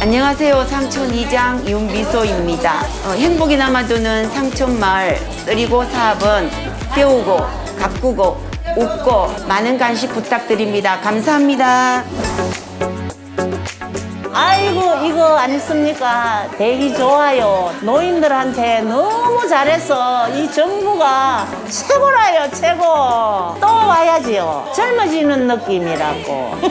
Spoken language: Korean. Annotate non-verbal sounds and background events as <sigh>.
안녕하세요. 삼촌 이장 윤미소입니다. 어, 행복이 남아도는 삼촌마을 쓰리고 사업은 배우고 가꾸고 웃고 많은 간식 부탁드립니다. 감사합니다. 아이고 이거 아니습니까? 대기 좋아요. 노인들한테 너무 잘해서 이 정부가 최고라요 최고. 또 와야지요. 젊어지는 느낌이라고. <laughs>